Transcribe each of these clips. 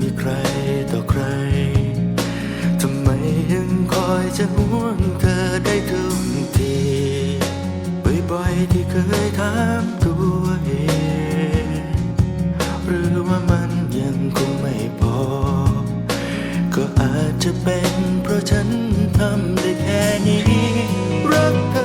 มีใครต่อใคร ทำไมยังคอยจะห่วงเธอได้ทุกที บ่อยๆที่เคยถามตัวเอง หรือว่ามันยังคงไม่พอ ก็อาจจะเป็นเพราะฉันทำได้แค่นี้ รักเธ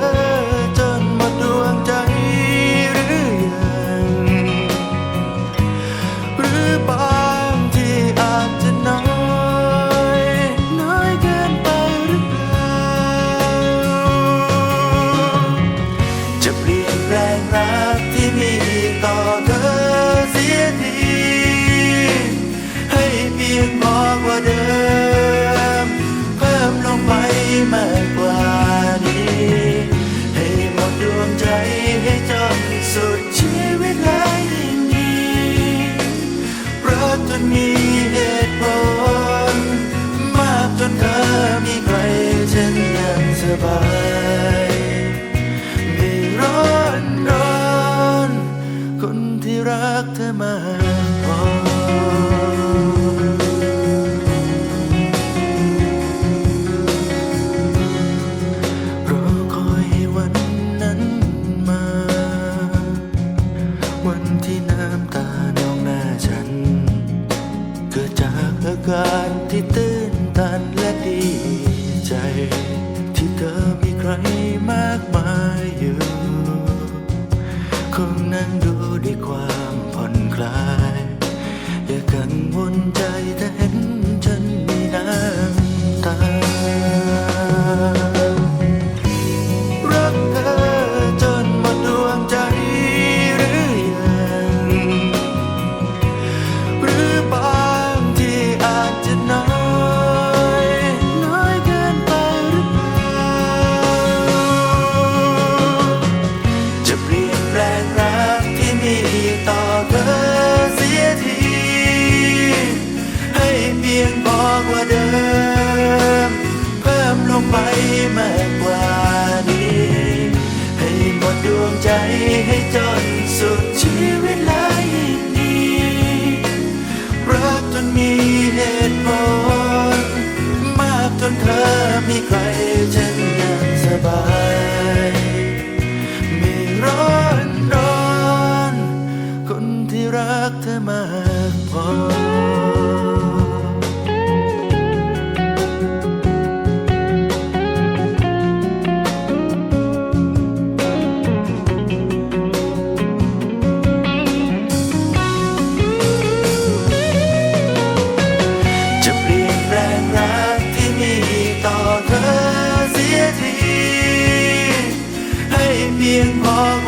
ไปไม่ร้อนร้อนคนที่รักเธอมาพอรอคอยให้วันนั้นมา วันที่น้ำตาน้อหน้าฉัน เกิดจาก right. บอกว่าเดิม เพิ่มลงไปมากกว่านี้ ให้หมดดวงใจให้จด being